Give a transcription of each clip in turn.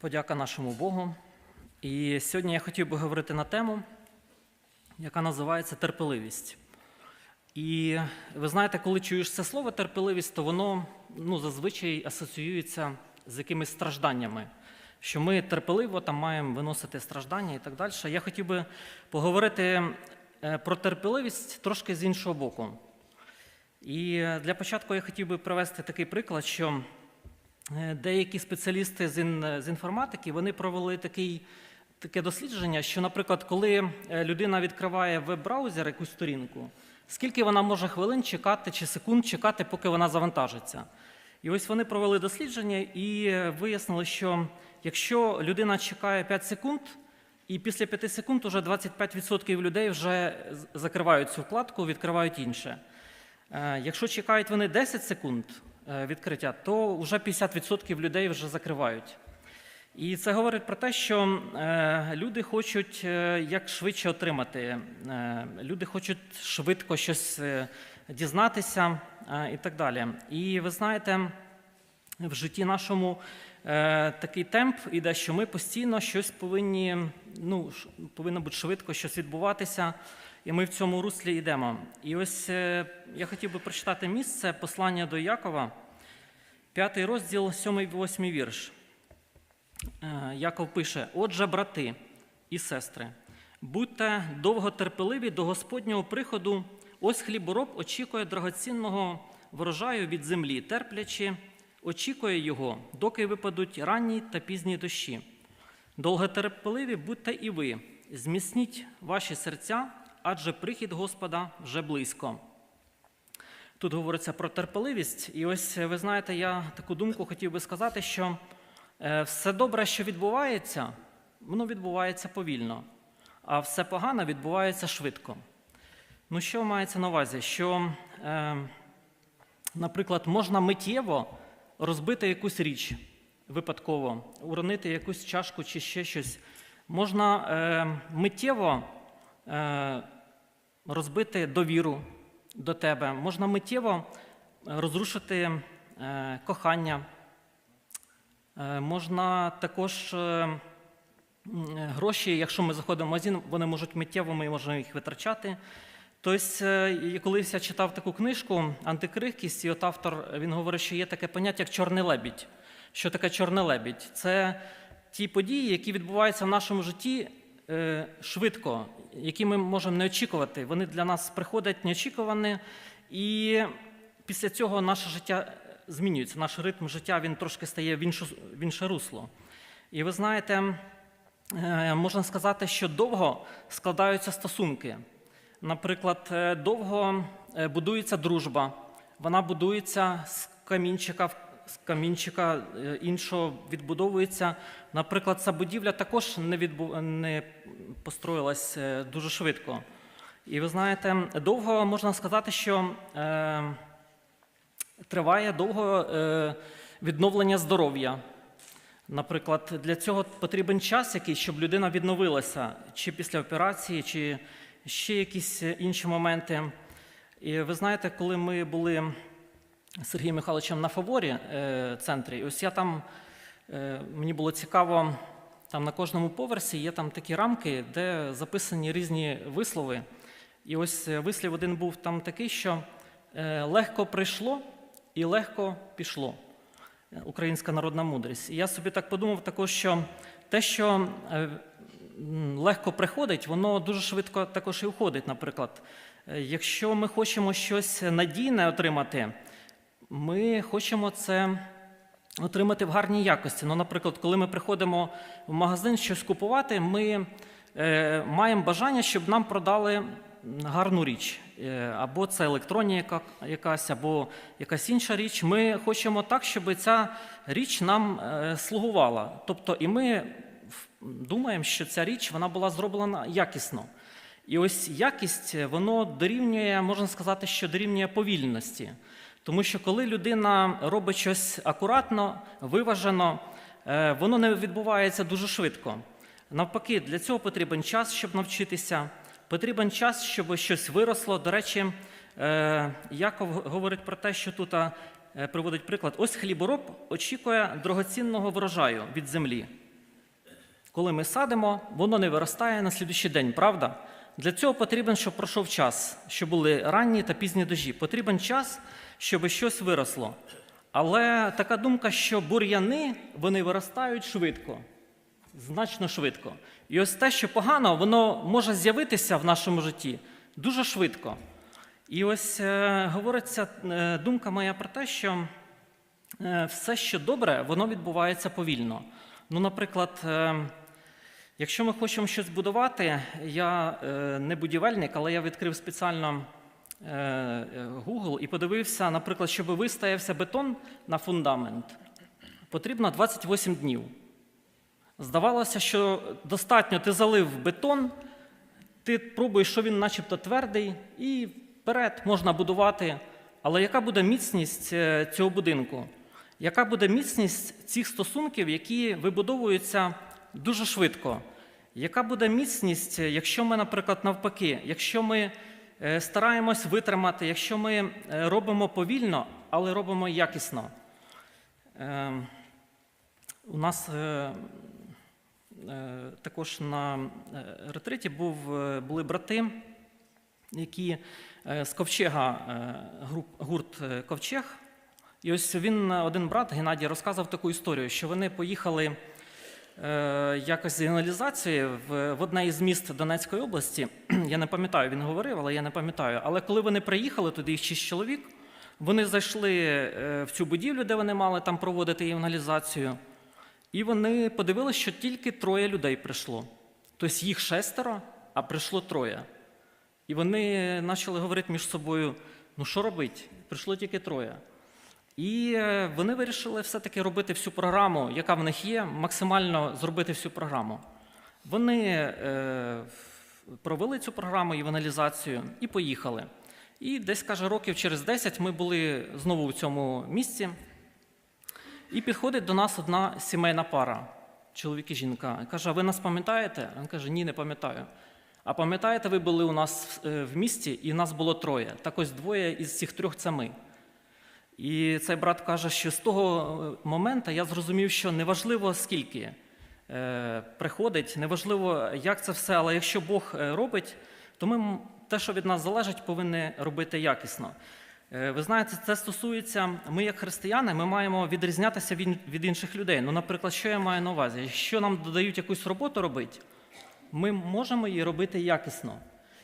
Подяка нашому Богу. І сьогодні я хотів би говорити на тему, яка називається терпеливість. І ви знаєте, коли чуєш це слово терпеливість, то воно ну, зазвичай асоціюється з якимись стражданнями, що ми терпеливо там маємо виносити страждання і так далі. Я хотів би поговорити е, про терпеливість трошки з іншого боку. І для початку я хотів би привести такий приклад, що деякі спеціалісти з, ін, з інформатики вони провели такий, таке дослідження, що, наприклад, коли е, людина відкриває веб-браузер якусь сторінку, скільки вона може хвилин чекати чи секунд чекати, поки вона завантажиться. І ось вони провели дослідження і е, вияснили, що якщо людина чекає 5 секунд, і після 5 секунд вже 25% людей вже закривають цю вкладку, відкривають інше. Е, Якщо чекають вони 10 секунд е, відкриття, то вже 50% людей вже закривають. І це говорить про те, що е, люди хочуть е, як швидше отримати, е, люди хочуть швидко щось е, дізнатися е, і так далі. І ви знаєте, в житті нашому е, такий темп іде, що ми постійно щось повинні, ну, повинно бути швидко щось відбуватися, і ми в цьому руслі йдемо. І ось е, я хотів би прочитати місце послання до Якова, п'ятий розділ, 7-8 вірш. Е, Яков пише: Отже, брати і сестри, будьте довготерпеливі до Господнього приходу. Ось хлібороб очікує драгоцінного врожаю від землі, терплячи, очікує його, доки випадуть ранні та пізні дощі. Довготерпеливі будьте і ви, зміцніть ваші серця, адже прихід Господа вже близько. Тут говориться про терпеливість, і ось е, ви знаєте, я таку думку хотів би сказати, що е, все добре, що відбувається, воно відбувається повільно, а все погане відбувається швидко. Ну, що мається на увазі? Що, е, наприклад, можна миттєво розбити якусь річ випадково, уронити якусь чашку чи ще щось. Можна миттєво розбити довіру до тебе, можна миттєво е, розрушити е, кохання, Е, можна також е, е, гроші, якщо ми заходимо в магазин, вони можуть миттєво, ми можемо їх витрачати. Тобто, е, колись я читав таку книжку Антикрихкість, і от автор він говорить, що є таке поняття, як чорний лебідь. Що таке чорний лебідь? Це ті події, які відбуваються в нашому житті е, швидко, які ми можемо не очікувати. Вони для нас приходять неочікувані, і після цього наше життя змінюється. Наш ритм життя він трошки стає в, іншу, в інше русло. І ви знаєте, е, можна сказати, що довго складаються стосунки. Наприклад, е, довго е, будується дружба, вона будується з камінчика, в- з камінчика е, іншого відбудовується. Наприклад, ця будівля також не, відбу... не построїлась е, дуже швидко. І ви знаєте, довго можна сказати, що е, триває довго е, відновлення здоров'я. Наприклад, для цього потрібен час якийсь, щоб людина відновилася, чи після операції, чи ще якісь інші моменти. І ви знаєте, коли ми були Сергієм Михайловичем на фаворі е, центрі, ось я там, е, мені було цікаво, там на кожному поверсі є там такі рамки, де записані різні вислови. І ось е, вислів один був там такий, що е, легко прийшло і легко пішло. Українська народна мудрість. І я собі так подумав також, що те, що е, легко приходить, воно дуже швидко також і уходить. Наприклад, Е, якщо ми хочемо щось надійне отримати, ми хочемо це отримати в гарній якості. Ну, наприклад, коли ми приходимо в магазин щось купувати, ми е, маємо бажання, щоб нам продали гарну річ. Е, або це електронія яка, якась, або якась інша річ. Ми хочемо так, щоб ця річ нам е, слугувала. Тобто, і ми думаємо, що ця річ вона була зроблена якісно. І ось якість воно дорівнює, можна сказати, що дорівнює повільності. Тому що коли людина робить щось акуратно, виважено, е, воно не відбувається дуже швидко. Навпаки, для цього потрібен час, щоб навчитися, потрібен час, щоб щось виросло. До речі, е, Яков говорить про те, що тут е, приводить приклад: ось хлібороб очікує дорогоцінного врожаю від землі. Коли ми садимо, воно не виростає на слідуючий день, правда? Для цього потрібен, щоб пройшов час, щоб були ранні та пізні дожі. Потрібен час, щоб щось виросло. Але така думка, що бур'яни вони виростають швидко, значно швидко. І ось те, що погано, воно може з'явитися в нашому житті дуже швидко. І ось е, говориться е, думка моя про те, що е, все, що добре, воно відбувається повільно. Ну, наприклад, е, якщо ми хочемо щось будувати, я е, не будівельник, але я відкрив спеціально Google і подивився, наприклад, щоб вистоявся бетон на фундамент, потрібно 28 днів. Здавалося, що достатньо ти залив бетон, ти пробуєш, що він начебто твердий, і вперед можна будувати. Але яка буде міцність е, цього будинку? Яка буде міцність цих стосунків, які вибудовуються дуже швидко? Яка буде міцність, е, якщо ми, наприклад, навпаки, якщо ми е, стараємось витримати, якщо ми е, робимо повільно, але робимо якісно? Е, У нас е, е, також на е, ретриті був, е, були брати, які е, з ковчега, е, гурт е, Ковчег. І ось він, е, один брат Геннадій, розказав таку історію, що вони поїхали е, якось з евангелізації в, в одне із міст Донецької області. Я не пам'ятаю, він говорив, але я не пам'ятаю. Але коли вони приїхали, туди їх шість чоловік, вони зайшли е, в цю будівлю, де вони мали там проводити евангелізацію. І вони подивилися, що тільки троє людей прийшло. Тобто їх шестеро, а прийшло троє. І вони почали говорити між собою: ну що робити? Прийшло тільки троє. І е, вони вирішили все-таки робити всю програму, яка в них є, максимально зробити всю програму. Вони е, провели цю програму іваналізацію і поїхали. І десь, каже, років через 10 ми були знову в цьому місці. І підходить до нас одна сімейна пара, чоловік і жінка. Каже: а ви нас пам'ятаєте? Він каже, ні, не пам'ятаю. А пам'ятаєте, ви були у нас е, в місті, і нас було троє. Так ось двоє із цих трьох це ми. І цей брат каже, що з того е, моменту я зрозумів, що неважливо скільки е, приходить, неважливо, як це все, але якщо Бог е, робить, то ми те, що від нас залежить, повинні робити якісно. Ви знаєте, це стосується, ми як християни, ми маємо відрізнятися від, від інших людей. Ну, наприклад, що я маю на увазі? Якщо нам додають якусь роботу робити, ми можемо її робити якісно.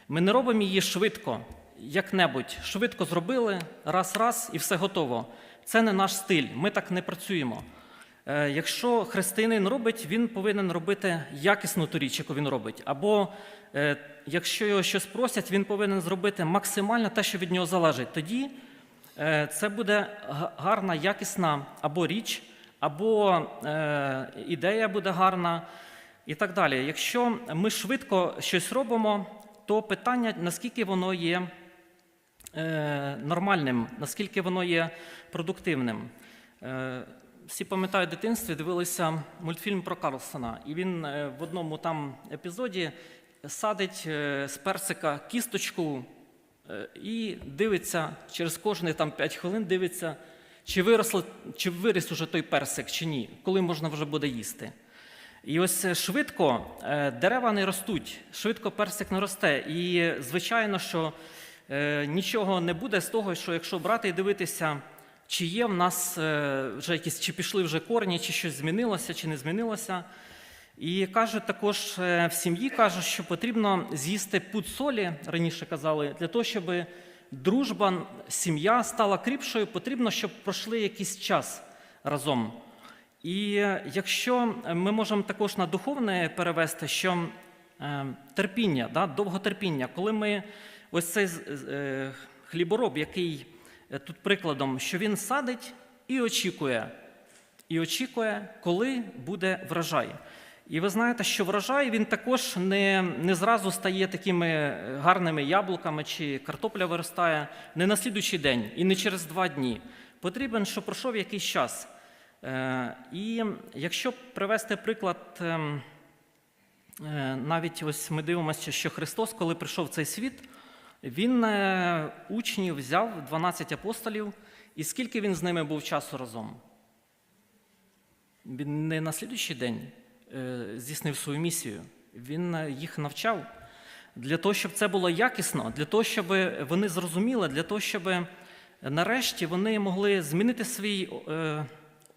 Ми не робимо її швидко, як-небудь. Швидко зробили, раз-раз і все готово. Це не наш стиль, ми так не працюємо. Е, Якщо християнин робить, він повинен робити якісну ту річ, яку він робить. Або е, якщо його щось просять, він повинен зробити максимально те, що від нього залежить. Тоді е, це буде гарна, якісна або річ, або ідея буде гарна, і так далі. Якщо ми швидко щось робимо, то питання, наскільки воно є нормальним, наскільки воно є продуктивним. Е, всі пам'ятають в дитинстві, дивилися мультфільм про Карлсона, і він е, в одному там епізоді садить е, з персика кісточку е, і дивиться через кожні там 5 хвилин, дивиться, чи виросло, чи виріс уже той персик, чи ні, коли можна вже буде їсти. І ось е, швидко е, дерева не ростуть, швидко персик не росте. І звичайно, що е, нічого не буде з того, що якщо брати і дивитися, чи є в нас е, вже якісь, чи пішли вже корні, чи щось змінилося, чи не змінилося. І кажуть також е, в сім'ї кажуть, що потрібно з'їсти пуд солі, раніше казали, для того, щоб дружба, сім'я стала кріпшою, потрібно, щоб пройшли якийсь час разом. І е, якщо ми можемо також на духовне перевести, що е, терпіння, да, довготерпіння, коли ми ось цей е, хлібороб, який е, тут прикладом, що він садить і очікує, і очікує, коли буде врожай. І ви знаєте, що врожай він також не, не зразу стає такими е, гарними яблуками чи картопля виростає не на слідуючий день і не через два дні. Потрібен, щоб пройшов якийсь час. І якщо привести приклад, ем, навіть ось ми дивимося, що Христос, коли прийшов в цей світ, Він е, учнів взяв 12 апостолів, і скільки він з ними був часу разом? Він не на слідуючий день. е, здійснив свою місію. Він е, їх навчав для того, щоб це було якісно, для того, щоб вони зрозуміли, для того, щоб нарешті вони могли змінити свій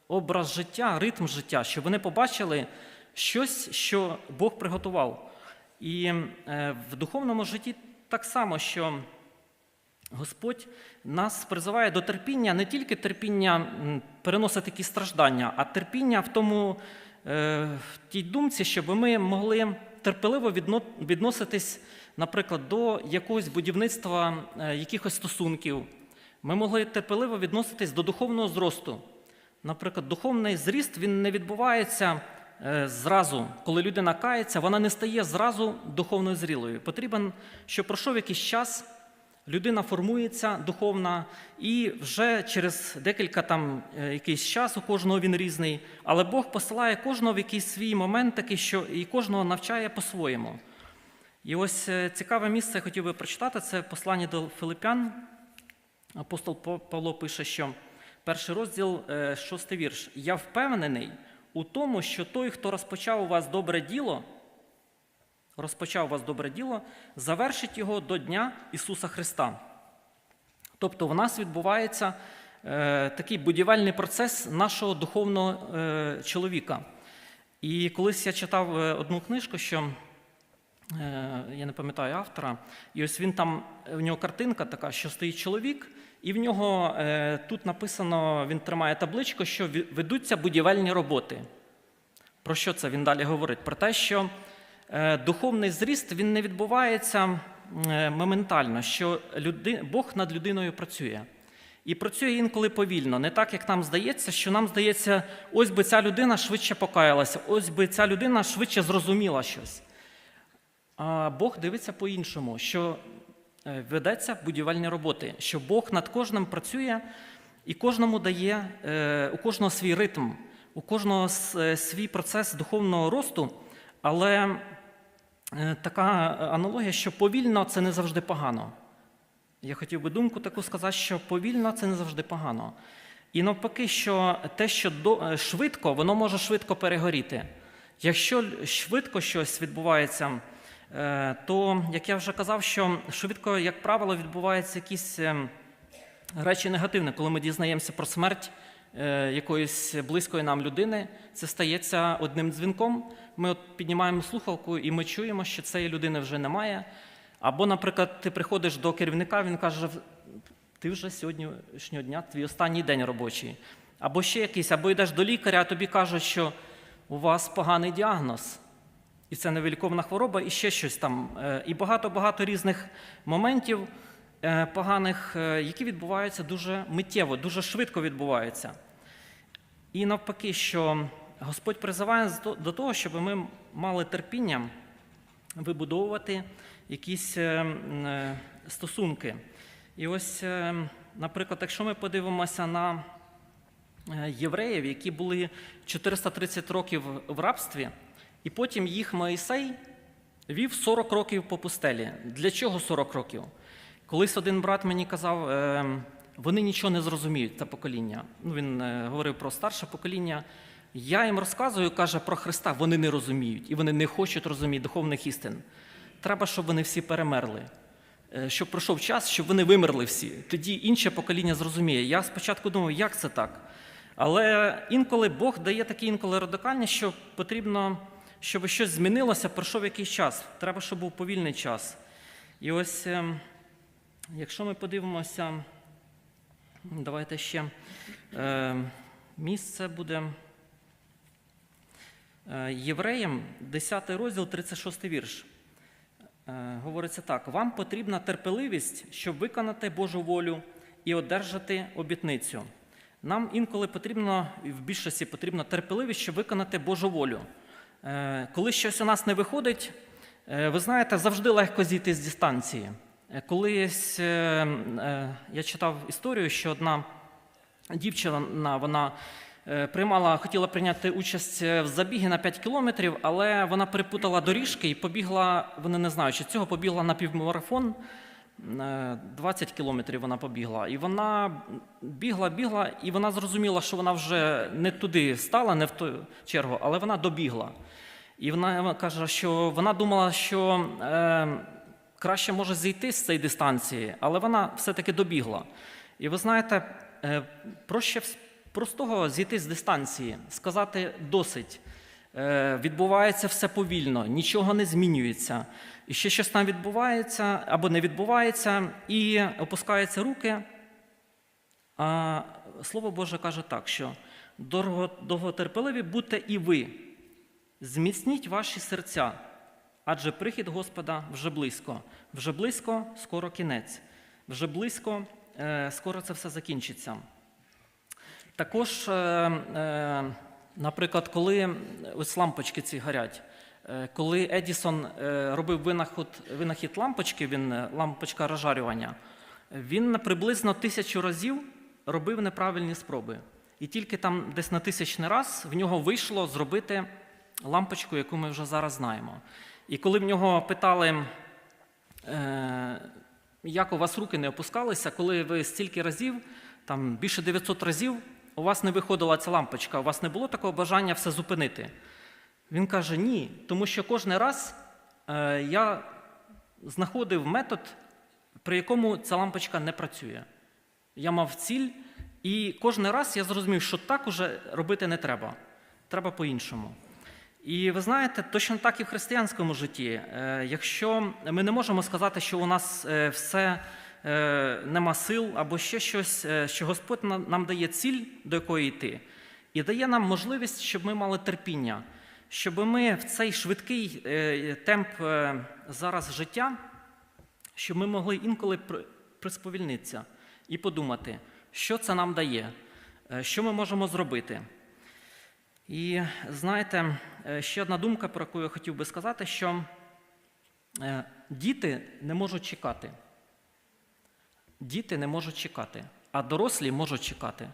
образ життя, ритм життя, щоб вони побачили щось, що Бог приготував. І в духовному житті так само, що Господь нас призиває до терпіння, не тільки терпіння переносити якісь страждання, а терпіння в тому, е, в тій думці, щоб ми могли терпеливо відноситись, наприклад, до якогось будівництва е, якихось стосунків. Ми могли терпеливо відноситись до духовного зросту. Наприклад, духовний зріст він не відбувається зразу, коли людина кається, вона не стає зразу духовно зрілою. Потрібен, щоб пройшов якийсь час, людина формується духовна, і вже через декілька там е, якийсь час у кожного він різний, але Бог посилає кожного в якийсь свій момент, такий, що і кожного навчає по-своєму. І ось е, цікаве місце я хотів би прочитати це послання до Филипян. Апостол Павло пише, що перший розділ, е, шостий вірш. Я впевнений у тому, що той, хто розпочав у вас добре діло, розпочав у вас добре діло, завершить його до Дня Ісуса Христа. Тобто в нас відбувається е, такий будівельний процес нашого духовного е, чоловіка. І колись я читав е, одну книжку, що е, я не пам'ятаю автора, і ось він там, в нього картинка така, що стоїть чоловік, і в нього е, тут написано, він тримає табличку, що ведуться будівельні роботи. Про що це він далі говорить? Про те, що е, духовний зріст він не відбувається е, моментально, що люди, Бог над людиною працює. І працює інколи повільно, не так, як нам здається, що нам здається, ось би ця людина швидше покаялася, ось би ця людина швидше зрозуміла щось. А Бог дивиться по-іншому, що ведеться будівельні роботи, що Бог над кожним працює і кожному дає, е, у кожного свій ритм, у кожного е, свій процес духовного росту, але е, така аналогія, що повільно це не завжди погано. Я хотів би думку таку сказати, що повільно це не завжди погано. І навпаки, що те, що до- е, швидко, воно може швидко перегоріти. Якщо швидко щось відбувається, е, то, як я вже казав, що швидко, як правило, відбуваються якісь е, речі негативні, коли ми дізнаємося про смерть е, якоїсь близької нам людини, це стається одним дзвінком. Ми от піднімаємо слухавку і ми чуємо, що цієї людини вже немає. Або, наприклад, ти приходиш до керівника, він каже, ти вже сьогоднішнього дня твій останній день робочий. Або ще якийсь, або йдеш до лікаря, а тобі кажуть, що у вас поганий діагноз, і це невиліковна хвороба, і ще щось там. Е, І багато-багато різних моментів е, поганих, е, які відбуваються дуже миттєво, дуже швидко відбуваються. І навпаки, що Господь призиває до- того, щоб ми мали терпіння вибудовувати якісь стосунки. І ось, наприклад, якщо ми подивимося на євреїв, які були 430 років в рабстві, і потім їх Моїсей вів 40 років по пустелі. Для чого 40 років? Колись один брат мені казав, е, вони нічого не зрозуміють, це покоління. Ну, він е, говорив про старше покоління. Я їм розказую, каже, про Христа, вони не розуміють і вони не хочуть розуміти духовних істин. Треба, щоб вони всі перемерли. Е, Щоб пройшов час, щоб вони вимерли всі. Тоді інше покоління зрозуміє. Я спочатку думав, як це так? Але інколи Бог дає такі інколи радикальність, що потрібно, щоб щось змінилося, пройшов якийсь час. Треба, щоб був повільний час. І ось, ем, якщо ми подивимося, давайте ще е, місце буде. Е, Євреям, 10 розділ, 36 вірш. Е, Говориться так: вам потрібна терпеливість, щоб виконати Божу волю і одержати обітницю. Нам інколи потрібно, в більшості потрібна терпеливість, щоб виконати Божу волю. Е, Коли щось у нас не виходить, е, ви знаєте, завжди легко зійти з дистанції. Е, Колись я читав історію, що одна дівчина вона приймала, хотіла прийняти участь в забігі на 5 кілометрів, але вона перепутала доріжки і побігла, вони не знаючи цього, побігла на півмарафон. Е, 20 кілометрів вона побігла. І вона бігла, бігла, і вона зрозуміла, що вона вже не туди стала, не в ту чергу, але вона добігла. І вона каже, що вона думала, що е, краще може зійти з цієї дистанції, але вона все-таки добігла. І ви знаєте, е, проще простого зійти з дистанції, сказати досить. Е, Відбувається все повільно, нічого не змінюється. І ще щось там відбувається або не відбувається, і опускаються руки. А Слово Боже каже так, що довготерпеливі будьте і ви, зміцніть ваші серця, адже прихід Господа вже близько. Вже близько, скоро кінець. Вже близько, е, скоро це все закінчиться. Також, е, е, наприклад, коли ось лампочки ці горять, е, коли Едісон е, робив винахід, винахід лампочки, він е, лампочка розжарювання, він приблизно тисячу разів робив неправильні спроби. І тільки там десь на тисячний раз в нього вийшло зробити лампочку, яку ми вже зараз знаємо. І коли в нього питали, е, як у вас руки не опускалися, коли ви стільки разів, там більше 900 разів, у вас не виходила ця лампочка, у вас не було такого бажання все зупинити. Він каже: ні, тому що кожен раз е, я знаходив метод, при якому ця лампочка не працює. Я мав ціль, і кожен раз я зрозумів, що так уже робити не треба. Треба по-іншому. І ви знаєте, точно так і в християнському житті. Е, Якщо ми не можемо сказати, що у нас е, все нема сил або ще щось, що Господь нам дає ціль, до якої йти, і дає нам можливість, щоб ми мали терпіння, щоб ми в цей швидкий е, темп е, зараз життя, щоб ми могли інколи присповільнитися і подумати, що це нам дає, е, що ми можемо зробити. І знаєте, ще одна думка, про яку я хотів би сказати, що діти не можуть чекати. Діти не можуть чекати, а дорослі можуть чекати.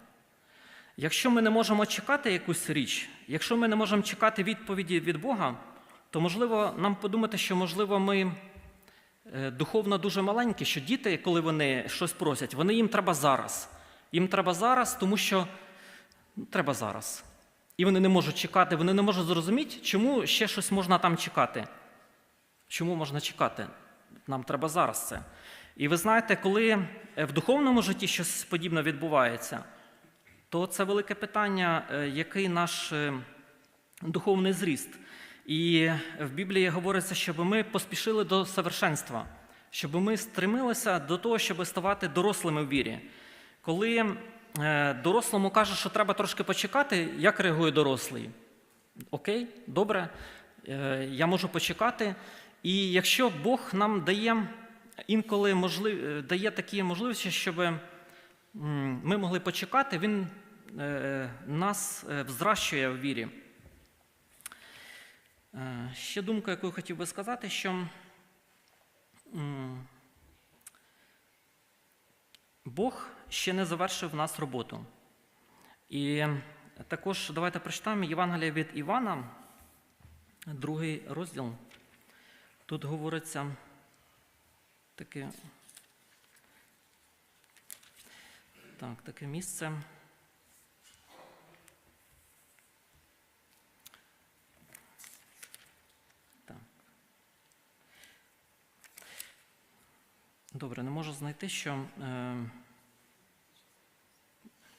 Якщо ми не можемо чекати якусь річ, якщо ми не можемо чекати відповіді від Бога, то можливо нам подумати, що можливо ми е, духовно дуже маленькі, що діти, коли вони щось просять, вони їм треба зараз. Їм треба зараз, тому що ну, треба зараз. І вони не можуть чекати, вони не можуть зрозуміти, чому ще щось можна там чекати. Чому можна чекати? Нам треба зараз це. І ви знаєте, коли е, в духовному житті щось подібне відбувається, то це велике питання, е, який наш е, духовний зріст. І в Біблії говориться, щоб ми поспішили до совершенства, щоб ми стремилися до того, щоб ставати дорослими в вірі. Коли е, дорослому каже, що треба трошки почекати, як реагує дорослий? Окей, добре, я можу почекати. І якщо Бог нам дає інколи можлив... дає такі можливості, щоб ми могли почекати, Він нас е, взращує в вірі. Е, Ще думка, яку я хотів би сказати, що Бог ще не завершив в нас роботу. І також давайте прочитаємо Євангелія від Івана, другий розділ. Тут говориться таке, так, таке місце. Добре, не можу знайти, що. Е,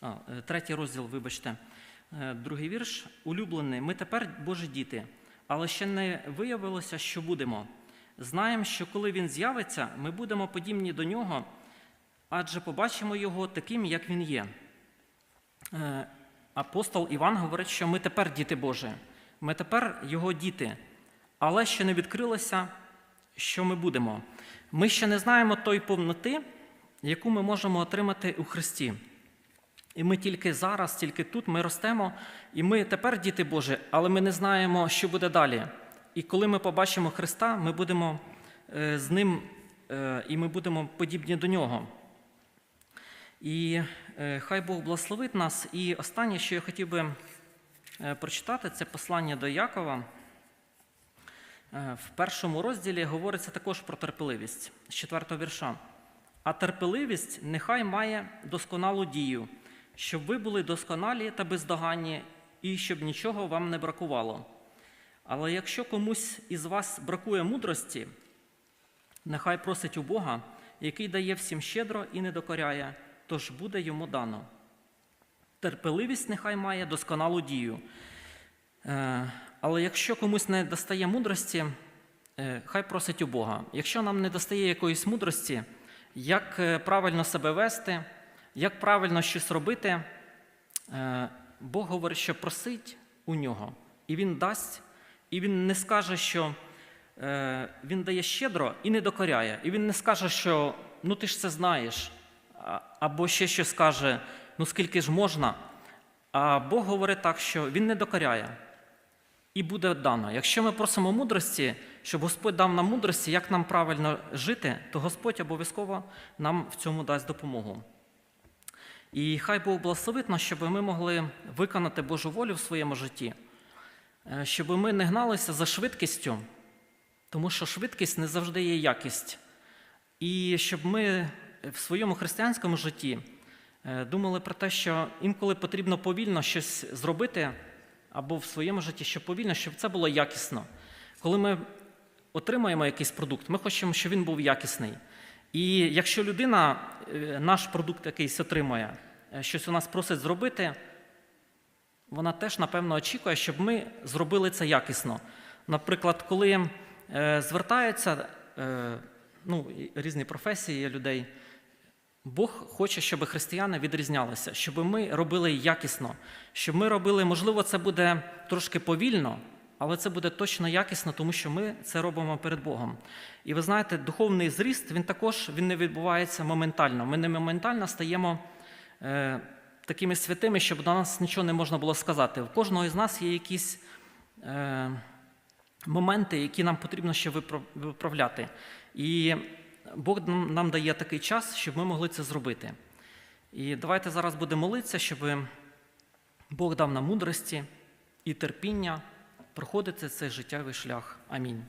а, е, третій розділ, вибачте, Е, другий вірш. Улюблений, ми тепер Божі діти, але ще не виявилося, що будемо. Знаємо, що коли він з'явиться, ми будемо подібні до нього, адже побачимо його таким, як він є. Апостол Іван говорить, що ми тепер діти Божі, ми тепер його діти, але ще не відкрилося, що ми будемо. Ми ще не знаємо той повноти, яку ми можемо отримати у Христі. І ми тільки зараз, тільки тут ми ростемо, і ми тепер діти Божі, але ми не знаємо, що буде далі. І коли ми побачимо Христа, ми будемо е, з Ним е, і ми будемо подібні до Нього. І е, хай Бог благословить нас. І останнє, що я хотів би прочитати, це послання до Якова. Е, В першому розділі говориться також про терпеливість з четвертого вірша. а терпеливість нехай має досконалу дію, щоб ви були досконалі та бездоганні, і щоб нічого вам не бракувало. Але якщо комусь із вас бракує мудрості, нехай просить у Бога, який дає всім щедро і не докоряє, тож буде йому дано. Терпеливість нехай має досконалу дію. Але якщо комусь не достає мудрості, е, хай просить у Бога. Якщо нам не достає якоїсь мудрості, як е, правильно себе вести, як правильно щось робити, е, Бог говорить, що просить у нього, і Він дасть, і Він не скаже, що Він дає щедро і не докоряє. І Він не скаже, що ну ти ж це знаєш, або ще щось скаже, ну скільки ж можна. А Бог говорить так, що Він не докоряє і буде дано. Якщо ми просимо мудрості, щоб Господь дав нам мудрості, як нам правильно жити, то Господь обов'язково нам в цьому дасть допомогу. І хай Бог благословить нас, щоб ми могли виконати Божу волю в своєму житті, е, щоб ми не гналися за швидкістю, тому що швидкість не завжди є якість. І щоб ми в своєму християнському житті е, думали про те, що інколи потрібно повільно щось зробити, або в своєму житті, щоб повільно, щоб це було якісно. Коли ми отримаємо якийсь продукт, ми хочемо, щоб він був якісний. І якщо людина е, наш продукт якийсь отримує, е, щось у нас просить зробити, вона теж, напевно, очікує, щоб ми зробили це якісно. Наприклад, коли е, звертаються ну, різні професії людей, Бог хоче, щоб християни відрізнялися, щоб ми робили якісно, щоб ми робили, можливо, це буде трошки повільно, але це буде точно якісно, тому що ми це робимо перед Богом. І ви знаєте, духовний зріст він також він не відбувається моментально. Ми не моментально стаємо е, такими святими, щоб до нас нічого не можна було сказати. У кожного із нас є якісь е, моменти, які нам потрібно ще виправляти. І Бог нам дає такий час, щоб ми могли це зробити. І давайте зараз будемо молитися, щоб Бог дав нам мудрості і терпіння проходити цей життєвий шлях. Амінь.